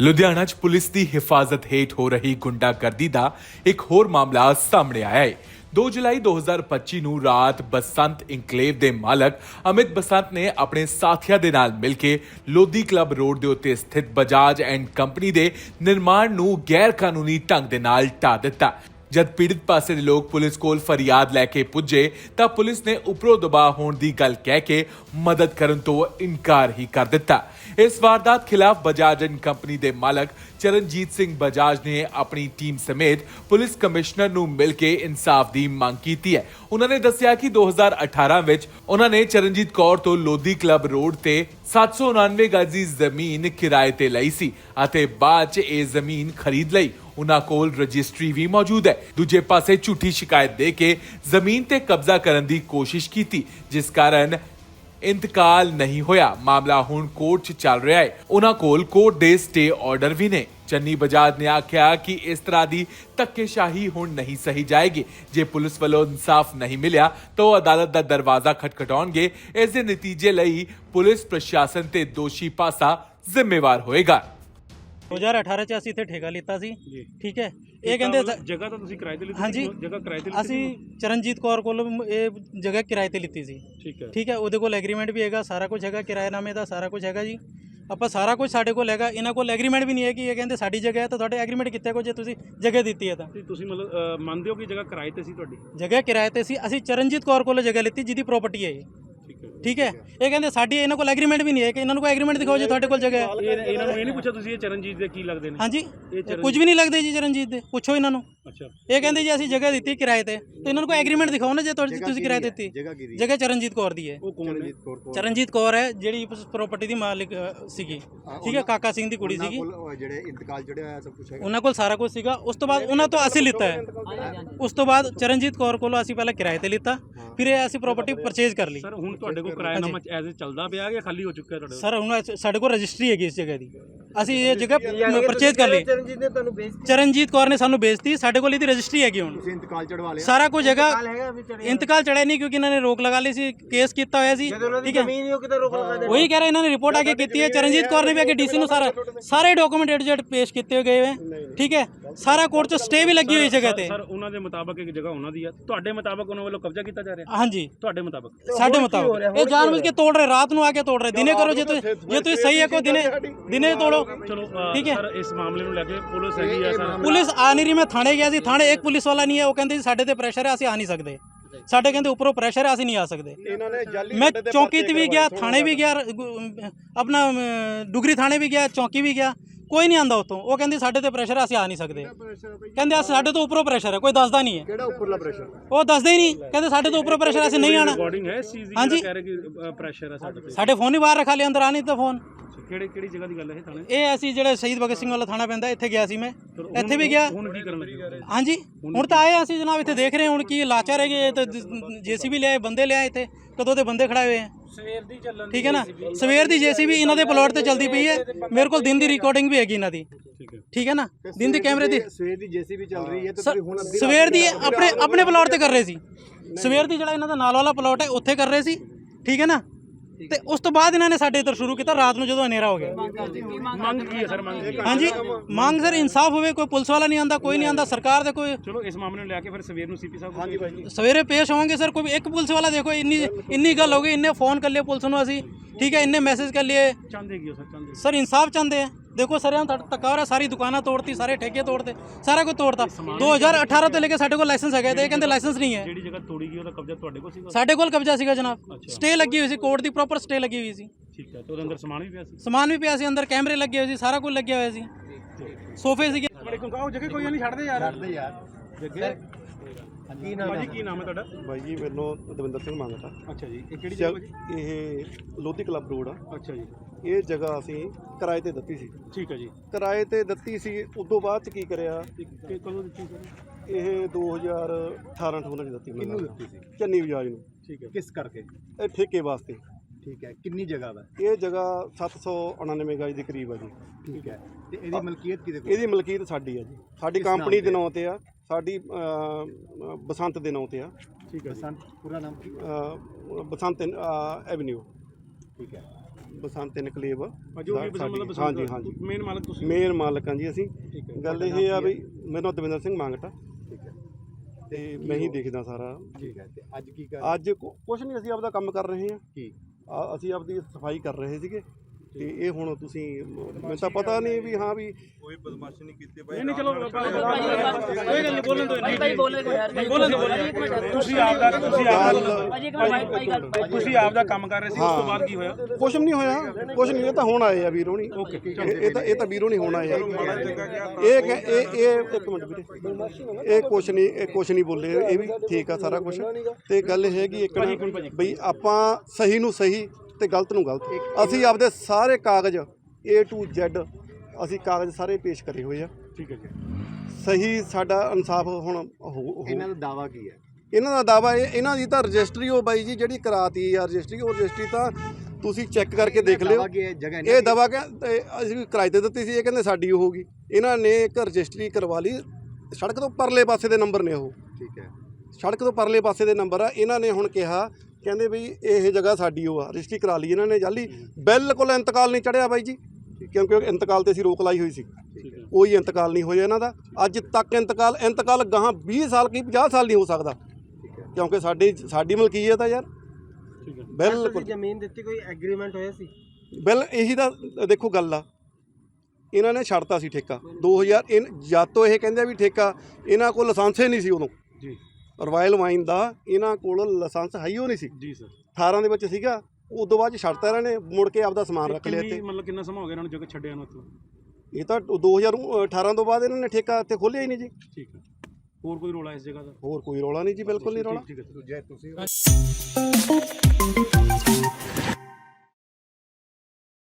ਲੁਧਿਆਣਾ 'ਚ ਪੁਲਿਸ ਦੀ ਹਿਫਾਜ਼ਤ ਹੇਠ ਹੋ ਰਹੀ ਗੁੰਡਾਗਰਦੀ ਦਾ ਇੱਕ ਹੋਰ ਮਾਮਲਾ ਸਾਹਮਣੇ ਆਇਆ ਹੈ। 2 ਜੁਲਾਈ 2025 ਨੂੰ ਰਾਤ ਬਸੰਤ ਇਨਕਲੇਵ ਦੇ ਮਾਲਕ ਅਮਿਤ ਬਸੰਤ ਨੇ ਆਪਣੇ ਸਾਥੀਆਂ ਦੇ ਨਾਲ ਮਿਲ ਕੇ ਲੋਧੀ ਕਲੱਬ ਰੋਡ ਦੇ ਉੱਤੇ ਸਥਿਤ ਬਜਾਜ ਐਂਡ ਕੰਪਨੀ ਦੇ ਨਿਰਮਾਣ ਨੂੰ ਗੈਰ ਕਾਨੂੰਨੀ ਢੰਗ ਦੇ ਨਾਲ ਢਾ ਦਿੱਤਾ। ਜਦ ਪੀੜਤ ਪਾਸੇ ਦੇ ਲੋਕ ਪੁਲਿਸ ਕੋਲ ਫਰਿਆਦ ਲੈ ਕੇ ਪੁੱਜੇ ਤਾਂ ਪੁਲਿਸ ਨੇ ਉਪਰੋਂ ਦਬਾਅ ਹੋਣ ਦੀ ਗੱਲ ਕਹਿ ਕੇ ਮਦਦ ਕਰਨ ਤੋਂ ਇਨਕਾਰ ਹੀ ਕਰ ਦਿੱਤਾ। ਇਸ ਵਾਰਦਾਤ ਖਿਲਾਫ ਬਜਾਜ ਐਂਡ ਕੰਪਨੀ ਦੇ ਮਾਲਕ ਚਰਨਜੀਤ ਸਿੰਘ ਬਜਾਜ ਨੇ ਆਪਣੀ ਟੀਮ ਸਮੇਤ ਪੁਲਿਸ ਕਮਿਸ਼ਨਰ ਨੂੰ ਮਿਲ ਕੇ ਇਨਸਾਫ ਦੀ ਮੰਗ ਕੀਤੀ ਹੈ। ਉਹਨਾਂ ਨੇ ਦੱਸਿਆ ਕਿ 2018 ਵਿੱਚ ਉਹਨਾਂ ਨੇ ਚਰਨਜੀਤ ਕੌਰ ਤੋਂ ਲੋਧੀ ਕਲੱਬ ਰੋਡ ਤੇ 799 ਗਾਜ਼ੀ ਜ਼ਮੀਨ ਕਿਰਾਏ ਤੇ ਲਈ ਸੀ ਅਤੇ ਬਾਅਦ 'ਚ ਇਹ ਜ਼ਮੀਨ ਖਰੀਦ ਲਈ। ਉਹਨਾਂ ਕੋਲ ਰਜਿਸਟਰੀ ਵੀ ਮੌਜੂਦ ਹੈ। ਦੂਜੇ ਪਾਸੇ ਝੂਠੀ ਸ਼ਿਕਾਇਤ ਦੇ ਕੇ ਜ਼ਮੀਨ ਤੇ ਕਬਜ਼ਾ ਕਰਨ ਦੀ ਕੋਸ਼ਿਸ਼ ਕੀਤੀ, ਜਿਸ ਕਾਰਨ ਇੰਤਕਾਲ ਨਹੀਂ ਹੋਇਆ। ਮਾਮਲਾ ਹੁਣ ਕੋਰਟ 'ਚ ਚੱਲ ਰਿਹਾ ਹੈ। ਉਹਨਾਂ ਕੋਲ ਕੋਰਟ ਦੇ ਸਟੇ ਆਰਡਰ ਵੀ ਨੇ। ਚੰਨੀ ਬਜਾਜ ਨੇ ਆਖਿਆ ਕਿ ਇਸ ਤਰ੍ਹਾਂ ਦੀ ਧੱਕੇਸ਼ਾਹੀ ਹੁਣ ਨਹੀਂ ਸਹੀ ਜਾਏਗੀ। ਜੇ ਪੁਲਿਸ ਵੱਲੋਂ ਇਨਸਾਫ ਨਹੀਂ ਮਿਲਿਆ, ਤਾਂ ਉਹ ਅਦਾਲਤ ਦਾ ਦਰਵਾਜ਼ਾ ਖਟਖਟਾਉਣਗੇ। ਇਸ ਦੇ ਨਤੀਜੇ ਲਈ ਪੁਲਿਸ ਪ੍ਰਸ਼ਾਸਨ ਤੇ ਦੋਸ਼ੀ ਪਾਸਾ ਜ਼ਿੰਮੇਵਾਰ ਹੋਏਗਾ। 2018 ਚ ਅਸੀਂ ਇੱਥੇ ਠੇਕਾ ਲਿੱਤਾ ਸੀ ਜੀ। ਠੀਕ ਹੈ ਇਹ ਕਹਿੰਦੇ ਸ- ਜਗ੍ਹਾ ਤਾਂ ਤੁਸੀਂ ਕਿਰਾਏ ਤੇ ਲਿੱਤੀ ਹਾਂਜੀ। ਸੀ? ਜਗ੍ਹਾ ਕਿਰਾਏ ਤੇ ਲਿੱਤੀ ਅਸੀਂ ਸੀ? ਚਰਨਜੀਤ ਕੌਰ ਕੋਲ ਇਹ ਜਗ੍ਹਾ ਕਿਰਾਏ ਤੇ ਲਿੱਤੀ ਸੀ ਠੀਕ ਹੈ ਠੀਕ ਹੈ ਉਹਦੇ ਕੋਲ ਐਗਰੀਮੈਂਟ ਵੀ ਹੈਗਾ ਸਾਰਾ ਕੁਝ ਹੈਗਾ ਕਿਰਾਏਨਾਮੇ ਦਾ ਸਾਰਾ ਕੁਝ ਹੈਗਾ ਜੀ ਆਪਾਂ ਸਾਰਾ ਕੁਝ ਸਾਡੇ ਕੋਲ ਹੈਗਾ ਇਹਨਾਂ ਕੋਲ ਐਗਰੀਮੈਂਟ ਵੀ ਨਹੀਂ ਹੈ ਕਿ ਇਹ ਕਹਿੰਦੇ ਸਾਡੀ ਜਗ੍ਹਾ ਹੈ ਤਾਂ ਤੁਹਾਡੇ ਐਗਰੀਮੈਂਟ ਕਿੱਥੇ ਕੋ ਜੇ ਤੁਸੀਂ ਜਗ੍ਹਾ ਦਿੱਤੀ ਹੈ ਤਾਂ ਤੇ ਤੁਸੀਂ ਮਤਲਬ ਅਹ, ਮੰਨਦੇ ਹੋ ਕਿ ਜਗ੍ਹਾ ਕਿਰਾਏ ਤੇ ਸੀ ਤੁਹਾਡੀ ਜਗ੍ਹਾ ਕਿਰਾਏ ਤੇ ਸੀ ਅਸੀਂ ਚਰਨਜੀਤ ਕੌਰ ਕੋਲੋਂ ਜਗ੍ਹਾ ਲਿੱਤੀ ਜਿਹਦੀ ਪ੍ਰਾਪਰਟੀ ਹੈ ਇਹ ਠੀਕ ਹੈ ਠੀਕ ਹੈ? ਇਹ ਕਹਿੰਦੇ ਸਾਡੀ ਇਹਨਾਂ ਕੋਲ ਐਗਰੀਮੈਂਟ ਵੀ ਨਹੀਂ ਹੈ ਕਿ ਇਹਨਾਂ ਨੂੰ ਕੋਈ ਐਗਰੀਮੈਂਟ ਦਿਖਾਓ ਜੇ ਤੁਹਾਡੇ ਕੋਲ ਜਗ੍ਹਾ ਹੈ। ਇਹ ਇਹਨਾਂ ਨੂੰ ਇਹ ਨਹੀਂ ਪੁੱਛਿਆ ਤੁਸੀਂ ਇਹ ਚਰਨਜੀਤ ਦੇ ਕੀ ਲੱਗਦੇ ਨੇ? ਹਾਂਜੀ। ਕੁਝ ਵੀ ਨਹੀਂ ਲੱਗਦੇ ਜੀ ਚਰਨਜੀਤ ਦੇ। ਪੁੱਛੋ ਇਹਨਾਂ ਨੂੰ। ਅੱਛਾ। ਇਹ ਕਹਿੰਦੇ ਜੀ ਅਸੀਂ ਜਗ੍ਹਾ ਦਿੱਤੀ ਕਿਰਾਏ ਤੇ। ਤੇ ਇਹਨਾਂ ਨੂੰ ਕੋਈ ਐਗਰੀਮੈਂਟ ਦਿਖਾਓ ਨਾ ਜੇ ਤੁਹਾਡੀ ਤੁਸੀਂ ਕਿਰਾਏ ਦਿੱਤੀ। ਜਗ੍ਹਾ ਕਿਹਦੀ ਜਗ੍ਹਾ ਚਰਨਜੀਤ ਕੌਰ ਦੀ ਹੈ। ਉਹ ਕੌਣ ਨੇ? ਚਰਨਜੀਤ ਕੌਰ ਹੈ ਜਿਹੜੀ ਉਸ ਪ੍ਰਾਪਰਟੀ ਦੀ ਮਾਲਕ ਅ, ਸੀਗੀ। ਠੀਕ ਹੈ? ਕਾਕਾ ਸਿੰਘ ਦੀ ਕੁੜੀ ਸੀਗੀ। ਕੋਲ ਉਹ ਜਿਹੜੇ ਇੰਤਕਾਲ ਚੜਿਆ ਹੋਇਆ ਸਭ ਕੁਝ ਹੈਗਾ। ਉਹਨਾਂ ਕੋਲ ਸਾਰਾ ਕੁਝ ਸੀਗਾ। ਉਸ ਤੋਂ ਬਾਅਦ ਉਹਨਾਂ ਤੋਂ ਅਸੀਂ ਲਿੱਤਾ ਹੈ। ਉਸ ਤੋਂ ਬਾਅਦ ਚਰਨਜੀਤ ਕੌਰ ਕੋਲੋਂ ਅਸੀਂ ਪਹਿਲਾਂ ਕਿਰਾਏ ਤੇ ਲਿੱਤਾ। ਫਿਰ ਇਹ ਅਸੀਂ ਪ੍ਰਾਪਰਟੀ ਪਰਚੇਜ਼ ਕਰ ਲਈ। ਸਰ ਹੁਣ ਤੁਹਾਡੇ ਕੋਲ ਕਿਰਾਏਨਾਮਾ ਐਜ਼ ਚੱਲਦਾ ਪਿਆ ਜਾਂ ਖਾਲੀ ਹੋ ਚੁੱਕਿਆ ਤੁਹਾਡੇ ਕੋਲ? ਸਰ ਹੁਣ ਅਸ- ਸਾਡੇ ਕੋਲ ਰਜਿਸਟਰੀ ਹੈਗੀ ਇਸ ਜਗ੍ਹਾ ਦੀ। ਅਸੀਂ ਇਹ ਜਗ੍ਹਾ ਪਰਚੇਜ਼ ਕਰ ਲਈ। ਚਰਨਜੀਤ ਨੇ ਤੁਹਾਨੂੰ ਵੇਚ ਚਰਨਜੀਤ ਕੌਰ ਨੇ ਸਾਨੂੰ ਵੇਚਤੀ ਸਾਡੇ ਕੋਲ ਇਹਦੀ ਰਜਿਸਟਰੀ ਹੈਗੀ ਹੁਣ। ਤੁਸੀਂ ਇੰਤਕਾਲ ਚੜਵਾ ਲਿਆ। ਸਾਰਾ ਕੁਝ ਹੈਗਾ। ਹੈਗਾ ਵੀ ਚੜਿਆ ਇੰਤਕਾਲ ਚੜਿਆ ਨਹੀਂ ਕਿਉਂਕਿ ਇਹਨਾਂ ਨੇ ਰੋਕ ਲਗਾ ਲਈ ਸੀ ਕੇਸ ਕੀਤਾ ਹੋਇਆ ਸੀ। ਜਦੋਂ ਉਹਨਾਂ ਦੀ ਠੀਕ ਹੈ। ਜ਼ਮੀਨ ਹੀ ਉਹ ਕਿਤੇ ਰੋਕ ਲਗਾ ਦੇ ਉਹੀ ਕਹਿ ਰਿਹਾ ਇਹਨਾਂ ਨੇ ਰਿਪੋਰਟ ਆ ਕੇ ਕੀਤੀ ਹੈ। ਚਰਨਜੀਤ ਕੌਰ ਨੇ ਵੀ ਅੱਗੇ ਡੀਸੀ ਨੂੰ ਸਾਰਾ ਸਾਰੇ ਡਾਕੂਮੈਂਟ ਏ ਟੂ ਪੇਸ਼ ਕੀਤੇ ਹੋਏ ਗਏ ਹੋਏ। ਠੀਕ ਹੈ। ਸਾਰਾ ਕੋਰਟ 'ਚ ਸਟੇ ਵੀ ਲੱਗੀ ਹੋਈ ਜਗ੍ਹਾ ਤੇ। ਸਰ ਉਹਨਾਂ ਦੇ ਮੁਤਾਬਕ ਇੱਕ ਜਗ੍ਹਾ ਉਹਨਾਂ ਦੀ ਹੈ ਤੁਹਾਡੇ ਮੁਤਾਬਕ ਉਹਨਾਂ ਵੱਲੋਂ ਕਬਜ਼ਾ ਕੀਤਾ ਜਾ ਰਿਹਾ? ਹਾਂਜੀ। ਤੁਹਾਡੇ ਮੁਤਾਬਕ? ਸਾਡੇ ਮੁਤਾਬਕ। ਇਹ ਜਾਣਬੁੱਝ ਕੇ ਤੋੜ ਰਹੇ ਰਾਤ ਨੂੰ ਆ ਕੇ ਤੋੜ ਰਹੇ। ਦਿਨੇ ਕਰੋ ਜੇ ਤੁਸੀਂ ਜੇ ਤੁਸੀਂ ਸਹੀ ਹੈ ਕੋ ਦਿਨੇ ਦਿਨੇ ਤੋੜੋ। ਚਲੋ ਠੀਕ ਹੈ। ਸਰ ਇਸ ਮਾਮਲੇ ਨੂੰ ਲੈ ਕੇ ਪੁਲਿਸ ਹੈਗੀ ਆ ਸਰ। ਪੁਲਿਸ ਆ ਨਹੀਂ ਰਹੀ ਮੈਂ ਥਾਣੇ ਗਿਆ ਸੀ। ਥਾਣੇ ਇੱਕ ਪੁਲਿਸ ਵਾਲਾ ਨਹੀਂ ਹੈ ਉਹ ਕਹਿੰਦੇ ਸਾਡੇ ਤੇ ਪ੍ਰੈਸ਼ਰ ਹੈ ਅਸੀਂ ਆ ਨਹੀਂ ਸਕਦੇ। ਸਾਡੇ ਕਹਿੰਦੇ ਉੱਪਰੋਂ ਪ੍ਰੈਸ਼ਰ ਹੈ ਅਸੀਂ ਨਹੀਂ ਆ ਸਕਦੇ। ਇਹਨਾਂ ਨੇ ਜਾਲੀ ਮੈਂ ਚੌਕੀ ਤੇ ਵੀ ਗਿਆ ਥਾਣੇ ਵੀ ਗਿਆ ਆਪਣਾ ਡੁਗਰੀ ਥਾਣੇ ਵੀ ਗਿਆ ਚੌਕੀ ਵੀ ਗਿਆ। ਕੋਈ ਨਹੀਂ ਆਂਦਾ ਉਤੋਂ ਉਹ ਕਹਿੰਦੇ ਸਾਡੇ ਤੇ ਪ੍ਰੈਸ਼ਰ ਅਸੀਂ ਆ ਨਹੀਂ ਸਕਦੇ। ਕਹਿੰਦੇ ਅਸੀਂ ਸਾਡੇ ਤੋਂ ਉੱਪਰੋਂ ਪ੍ਰੈਸ਼ਰ ਹੈ ਕੋਈ ਦੱਸਦਾ ਨਹੀਂ ਹੈ। ਕਿਹੜਾ ਉੱਪਰਲਾ ਪ੍ਰੈਸ਼ਰ ਉਹ ਦੱਸਦੇ ਹੀ ਨਹੀਂ। ਕਹਿੰਦੇ ਸਾਡੇ ਤੋਂ ਉੱਪਰੋਂ ਪ੍ਰੈਸ਼ਰ ਅਸੀਂ ਨਹੀਂ ਆਣਾ। ਰਿਕਾਰਡਿੰਗ ਹੈ ਇਸ ਚੀਜ਼ ਦੀ ਹਾਂਜੀ। ਜਿਹੜਾ ਕਹਿ ਰਹੇ ਕਿ ਪ੍ਰੈਸ਼ਰ ਹੈ ਸਾਡੇ ਤੇ। ਸਾਡੇ ਫੋਨ ਹੀ ਬਾਹਰ ਰੱਖਾ ਲਿਆ ਅੰਦਰ ਆ ਨਹੀਂ ਤਾਂ ਫੋਨ ਕਿਹੜੇ ਕਿਹੜੀ ਜਗ੍ਹਾ ਦੀ ਗੱਲ ਹੈ ਇਹ ਥਾਣੇ? ਇਹ ਅਸੀਂ ਜਿਹੜੇ ਸ਼ਹੀਦ ਭਗਤ ਸਿੰਘ ਵਾਲਾ ਥਾਣਾ ਪੈਂਦਾ ਇੱਥੇ ਗਿਆ ਸੀ ਮੈਂ। ਇੱਥੇ ਵੀ ਗਿਆ। ਹੁਣ ਕੀ ਕਰਨ ਲੱਗੇ ਹਾਂਜੀ ਹੁਣ ਤਾਂ ਆਏ ਹਾਂ ਅਸੀਂ ਜਨਾਬ ਇੱਥੇ ਦੇਖ ਰਹੇ ਹਾਂ ਹੁਣ ਕੀ ਲਾਚਾ ਰਹਿ ਗਏ ਤੇ ਜੀਸੀਬੀ ਲਿਆਏ ਬੰਦੇ ਲਿਆਏ ਇੱਥੇ ਕਦੋਂ ਦੇ ਬੰਦੇ ਖੜਾਏ ਹੋਏ ਆ। ਸਵੇਰ ਦੀ ਚੱਲਣ ਠੀਕ ਹੈ ਨਾ? ਸਵੇਰ ਦੀ ਜੀਸੀਬੀ ਇਹਨਾਂ ਦੇ ਪਲਾਟ ਤੇ ਚੱਲਦੀ ਪਈ ਹੈ। ਮੇਰੇ ਕੋਲ ਦਿਨ ਦੀ ਰਿਕਾਰਡਿੰਗ ਵੀ ਹੈਗੀ ਇਹਨਾਂ ਦੀ। ਠੀਕ ਹੈ। ਠੀਕ ਹੈ ਨਾ? ਦਿਨ ਦੀ ਕੈਮਰੇ ਦੀ ਸਵੇਰ ਦੀ ਜੇਸੀਬੀ ਚੱਲ ਰਹੀ ਹੈ ਤੇ ਤੁਸੀਂ ਹੁਣ ਅੱਧੀ ਸਵੇਰ ਦੀ ਇਹ ਆਪਣੇ ਆਪਣੇ ਪਲਾਟ ਤੇ ਕਰ ਰਹੇ ਸੀ। ਸਵੇਰ ਦੀ ਜਿਹੜਾ ਇਹਨਾਂ ਦਾ ਨਾਲ ਵਾਲਾ ਪਲਾਟ ਹੈ ਉੱਥੇ ਕਰ ਰਹੇ ਸੀ। ਠੀਕ ਹੈ ਨਾ? ਤੇ ਉਸ ਤੋਂ ਬਾਅਦ ਇਹਨਾਂ ਨੇ ਸਾਡੇ ਇੱਧਰ ਸ਼ੁਰੂ ਕੀਤਾ ਰਾਤ ਨੂੰ ਜਦੋਂ ਹਨੇਰਾ ਹੋ ਗਿਆ। ਮੰਗ ਕੀ ਹੈ ਸਰ ਮੰਗ ਕੀ ਹੈ? ਹਾਂਜੀ ਮੰਗ ਸਰ ਇਨਸਾਫ ਹੋਵੇ ਕੋਈ ਪੁਲਿਸ ਵਾਲਾ ਨਹੀਂ ਆਂਦਾ ਕੋਈ ਨਹੀਂ ਆਂਦਾ ਸਰਕਾਰ ਦੇ ਕੋਈ ਚਲੋ ਇਸ ਮਾਮਲੇ ਨੂੰ ਲੈ ਕੇ ਫਿਰ ਸਵੇਰ ਨੂੰ ਸੀਪੀ ਸਾਹਿਬ ਹਾਂਜੀ ਭਾਈ ਸਵੇਰੇ ਪੇਸ਼ ਹੋਵਾਂਗੇ ਸਰ ਕੋਈ ਇੱਕ ਪੁਲਿਸ ਵਾਲਾ ਦੇਖੋ ਇੰਨੀ ਇੰਨੀ ਗੱਲ ਹੋ ਗਈ ਇੰਨੇ ਫੋਨ ਕਰ ਲਿਆ ਪੁਲਿਸ ਨੂੰ ਅਸੀਂ ਠੀਕ ਹੈ ਇੰਨੇ ਮੈਸੇਜ ਕਰ लिए ਚਾਹੁੰਦੇ ਕੀ ਹੋ ਸਰ ਚਾਹੁੰਦੇ? ਸਰ ਇਨਸਾਫ ਚਾਹੁੰਦੇ ਆ। ਦੇਖੋ ਸਰ यहाँ ਧੱਕਾ ਹੋ ਰਿਹਾ ਸਾਰੀ ਦੁਕਾਨਾਂ ਤੋੜਤੀ ਸਾਰੇ ਠੇਕੇ ਤੋੜਤੇ ਸਾਰਾ ਕੁਝ ਤੋੜਤਾ। 2018 ਤੋਂ ਲੈ ਕੇ ਸਾਡੇ ਕੋਲ ਲਾਇਸੈਂਸ ਹੈਗਾ ਤੇ ਇਹ ਕਹਿੰਦੇ ਲਾਇਸੈਂਸ ਨਹੀਂ ਹੈ। ਜਿਹੜੀ ਜਗ੍ਹਾ ਤੋੜੀ ਗਈ ਉਹਦਾ ਕਬਜ਼ਾ ਤੁਹਾਡੇ ਕੋਲ ਸੀਗਾ? ਸਾਡੇ ਕੋਲ ਕਬਜ਼ਾ ਸੀਗਾ ਜਨਾਬ। ਸਟੇ ਲੱਗੀ ਹੋਈ ਸੀ ਕੋਰਟ ਦੀ ਪ੍ਰੋਪਰ ਸਟੇ ਲੱਗੀ ਹੋਈ ਸੀ। ਠੀਕ ਹੈ ਤੇ ਉਹਦੇ ਅੰਦਰ ਸਮਾਨ ਵੀ ਪਿਆ ਸੀ? ਸਮਾਨ ਵੀ ਪਿਆ ਸੀ ਅੰਦਰ ਕੈਮਰੇ ਲੱਗੇ ਹੋਏ ਸੀ ਸਾਰਾ ਕੁਝ ਲੱਗਿਆ ਹੋਇਆ ਸੀ। ਸੋਫੇ ਸੀਗੇ। ਵਾਲੇਕੁਮ ਕਹੋ ਜਗ੍ਹਾ ਕੋਈ ਨਹੀਂ ਛੱਡਦੇ ਯਾਰ। ਛੱਡਦੇ ਯਾਰ। ਜੱਗੇ ਕੀ ਨਾਮ ਭਾਜੀ ਕੀ ਨਾਮ ਹੈ ਤੁਹਾਡਾ? ਬਾਈ ਜੀ ਮੈਨੂੰ ਦਵਿੰਦਰ ਸਿੰਘ ਮੰਗਤਾ ਅੱਛਾ ਜੀ ਇਹ ਕਿਹੜੀ ਜਗ੍ਹਾ ਜੀ? ਇਹ ਲੋਧੀ ਕਲੱਬ ਰੋਡ ਆ। ਅੱਛਾ ਜੀ। ਇਹ ਜਗ੍ਹਾ ਅਸੀਂ ਕਿਰਾਏ ਤੇ ਦਿੱਤੀ ਸੀ। ਠੀਕ ਹੈ ਜੀ। ਕਿਰਾਏ ਤੇ ਦਿੱਤੀ ਸੀ ਉਦੋਂ ਬਾਅਦ ਚ ਕੀ ਕਰਿਆ? ਇਹ ਕਿ- ਕਦੋਂ ਦਿੱਤੀ ਸਰ ਇਹ 2018 18 ਚ ਦਿੱਤੀ। ਮੈਨੂੰ ਦਿੱਤੀ ਸੀ? ਚੰਨੀ ਬਜਾਜ ਨੂੰ। ਠੀਕ ਹੈ। ਕਿਸ ਕਰਕੇ? ਇਹ ਠੇਕੇ ਵਾਸਤੇ। ਠੀਕ ਹੈ। ਕਿੰਨੀ ਜਗ੍ਹਾ ਵਾ? ਇਹ ਜਗ੍ਹਾ 799 ਗਜ ਦੇ ਕਰੀਬ ਆ ਜੀ। ਠੀਕ ਹੈ। ਤੇ ਇਹਦੀ ਮਲਕੀਅਤ ਕਿਹਦੇ ਕੋਲ? ਇਹਦੀ ਮਲਕੀਅਤ ਸਾਡੀ ਆ ਜੀ। ਸਾਡੀ ਕੰਪਨੀ ਦੇ? ਨਾਂ ਤੇ ਆ। ਸਾਡੀ ਬਸੰਤ ਦੇ ਨਾਂ ਤੇ ਆ। ਠੀਕ ਹੈ। ਬਸੰਤ ਪੂਰਾ ਨਾਮ ਕੀ? ਬਸੰਤ ਐਵਨਿਊ। ਠੀਕ ਹੈ। ਬਸੰਤ ਇਨਕਲੇਵ ਜੋ ਵੀ ਸਾਡੀ- ਮਤਲਬ ਹਾਂਜੀ ਹਾਂਜੀ। ਮੇਨ ਮਾਲਕ ਤੁਸੀਂ ਮੇਨ ਮਾਲਕ ਹਾਂ ਜੀ ਅਸੀਂ। ਗੱਲ ਇਹ ਆ ਵੀ ਮੈਨੂੰ ਦਵਿੰਦਰ ਸਿੰਘ ਮੰਗਟਾ ਤੇ ਮੈਂ ਹੀ ਦੇਖਦਾ ਸਾਰਾ। ਠੀਕ ਹੈ ਤੇ ਅੱਜ ਕੀ ਕਰ ਅੱਜ ਕੁਛ ਨਹੀਂ ਅਸੀਂ ਆਪਦਾ ਕੰਮ ਕਰ ਰਹੇ ਹਾਂ। ਅਸੀਂ ਆਪਦੀ ਸਫ਼ਾਈ ਕਰ ਰਹੇ ਸੀਗੇ। ਤੇ ਇਹ ਹੁਣ ਤੁਸੀਂ ਮੈਨੂੰ ਤਾਂ ਪਤਾ ਨਹੀਂ ਵੀ ਹਾਂ ਵੀ ਨਹੀਂ ਨਹੀਂ ਚਲੋ ਕੋਈ ਗੱਲ ਨਹੀਂ ਬੋਲਣ ਦੋ ਭਾਈ ਬੋਲਣ ਦੋ ਯਾਰ ਬੋਲਣ ਦੋ ਤੁਸੀਂ ਆਪ ਦਾ ਤੁਸੀਂ ਆਪ ਦਾ ਤੁਸੀਂ ਆਪ ਦਾ ਕੰਮ ਕਰ ਰਹੇ ਸੀ ਉਸ ਤੋਂ ਬਾਅਦ ਕੀ ਹੋਇਆ? ਕੁਛ ਵੀ ਨਹੀਂ ਹੋਇਆ ਕੁਛ ਨਹੀਂ ਇਹ ਤਾਂ ਹੁਣ ਆਏ ਆ ਵੀਰੋ ਨਹੀਂ ਇਹ ਇਹ ਤਾਂ ਇਹ ਤਾਂ ਵੀਰੋ ਨਹੀਂ ਹੁਣ ਆਏ ਆ। ਇਹ ਇਹ ਇਹ ਇੱਕ ਮਿੰਟ ਵੀਰੇ। ਇਹ ਕੁਛ ਨਹੀਂ ਇਹ ਕੁਛ ਨਹੀਂ ਬੋਲੇ ਇਹ ਵੀ ਠੀਕ ਆ ਸਾਰਾ ਕੁਛ। ਤੇ ਗੱਲ ਇਹ ਹੈਗੀ ਇੱਕ ਬਈ ਆਪਾਂ ਸਹੀ ਨੂੰ ਸਹੀ ਤੇ ਗਲਤ ਨੂੰ ਗਲਤ। ਅਸੀਂ ਆਪਦੇ ਸਾਰੇ ਕਾਗਜ਼ A to Z ਅਸੀਂ ਕਾਗਜ਼ ਸਾਰੇ ਪੇਸ਼ ਕਰੇ ਹੋਏ ਆ। ਠੀਕ ਹੈ ਜੀ। ਸਹੀ ਸਾਡਾ ਇਨਸਾਫ ਹੁਣ ਇਹਨਾਂ ਦਾ ਦਾਵਾ ਕੀ ਹੈ? ਇਹਨਾਂ ਦਾ ਦਾਵਾ ਇਹ ਇਹਨਾਂ ਦੀ ਤਾਂ ਰਜਿਸਟਰੀ ਉਹ ਬਾਈ ਜੀ ਜਿਹੜੀ ਕਰਾਤੀ ਆ ਰਜਿਸਟਰੀ ਉਹ ਰਜਿਸਟਰੀ ਤਾਂ ਤੁਸੀਂ ਚੈੱਕ ਕਰਕੇ ਦੇਖ ਲਿਓ। ਇਹ ਦਵਾ ਕਿ ਅਸੀਂ ਕਿਰਾਏ ਤੇ ਦਿੱਤੀ ਸੀ ਇਹ ਕਹਿੰਦੇ ਸਾਡੀ ਉਹ ਹੋਗੀ ਇਹਨਾਂ ਨੇ ਇੱਕ ਰਜਿਸਟਰੀ ਕਰਵਾ ਲਈ। ਸੜਕ ਤੋਂ ਪਰਲੇ ਪਾਸੇ ਦੇ ਨੰਬਰ ਨੇ ਉਹ। ਠੀਕ ਹੈ। ਸੜਕ ਤੋਂ ਪਰਲੇ ਪਾਸੇ ਦੇ ਨੰਬਰ ਆ। ਇਹਨਾਂ ਨੇ ਹੁਣ ਕਿਹਾ ਕਹਿੰਦੇ ਵੀ ਇਹ ਜਗ੍ਹਾ ਸਾਡੀ ਉਹ ਆ ਰਜਿਸਟਰੀ ਕਰਾ ਲਈ ਇਹਨਾਂ ਨੇ ਜਾਲੀ। ਬਿਲਕੁਲ ਇੰਤਕਾਲ ਨਹੀਂ ਚੜਿਆ ਬਾਈ ਜੀ ਕਿਉਂਕਿ ਇੰਤਕਾਲ ਤੇ ਅਸੀਂ ਰੋਕ ਲਾਈ ਹੋਈ ਸੀ। ਕੋਈ ਇੰਤਕਾਲ ਨਹੀਂ ਹੋਇਆ ਇਹਨਾਂ ਦਾ। ਅੱਜ ਤੱਕ ਇੰਤਕਾਲ ਇੰਤਕਾਲ ਗਾਹਾਂ 20 ਸਾਲ ਕੀ 50 ਸਾਲ ਨਹੀਂ ਹੋ ਸਕਦਾ। ਕਿਉਂਕਿ ਸਾਡੀ ਸਾਡੀ ਮਲਕੀਅਤ ਆ ਯਾਰ। ਬਿਲਕੁਲ। ਜ਼ਮੀਨ ਦਿੱਤੀ ਕੋਈ ਐਗਰੀਮੈਂਟ ਹੋਇਆ ਸੀ? ਬਿਲ ਇਹੀ ਤਾਂ ਦੇਖੋ ਗੱਲ ਆ। ਇਹਨਾਂ ਨੇ ਛੱਡਤਾ ਸੀ ਠੇਕਾ। 2000 ਇਨ- ਜਦ ਤੋਂ ਇਹ ਕਹਿੰਦੇ ਆ ਵੀ ਠੇਕਾ ਇਹਨਾਂ ਕੋਲ ਲਾਇਸੈਂਸ ਹੀ ਨਹੀਂ ਸੀ ਉਦੋਂ। ਜੀ। ਰਾਇਲ ਵਾਈਨ ਦਾ ਇਹਨਾਂ ਕੋਲ ਲਾਇਸੈਂਸ ਹੈ ਹੀ ਉਹ ਨਹੀਂ ਸੀ। ਜੀ ਸਰ। 18 ਦੇ ਵਿੱਚ ਸੀਗਾ ਉਸ ਤੋਂ ਬਾਅਦ 'ਚ ਛੱਡਤਾ ਇਹਨਾਂ ਨੇ ਮੁੜ ਕੇ ਆਪਦਾ ਸਮਾਨ ਰੱਖ ਲਿਆ ਕਿੰਨੀ ਇੱਥੇ। ਮਤਲਬ ਕਿੰਨਾ ਸਮਾਂ ਹੋ ਗਿਆ ਇਹਨਾਂ ਨੂੰ ਜਗ੍ਹਾ ਛੱਡਿਆ ਨੂੰ ਇਹ ਤਾਂ 2018 ਤੋਂ ਬਾਅਦ ਇਹਨਾਂ ਨੇ ਠੇਕਾ ਇੱਥੇ ਖੋਲ੍ਹਿਆ ਹੀ ਨਹੀਂ ਜੀ। ਠੀਕ ਹੈ। ਹੋਰ ਕੋਈ ਰੋਲਾ ਇਸ ਜਗ੍ਹਾ ਦਾ? ਹੋਰ ਕੋਈ ਰੌਲਾ ਨਹੀਂ ਜੀ ਬਿਲਕੁਲ ਨਹੀਂ ਰੌਲਾ। ਠੀਕ ਹੈ। ਜੇ ਤੁਸੀਂ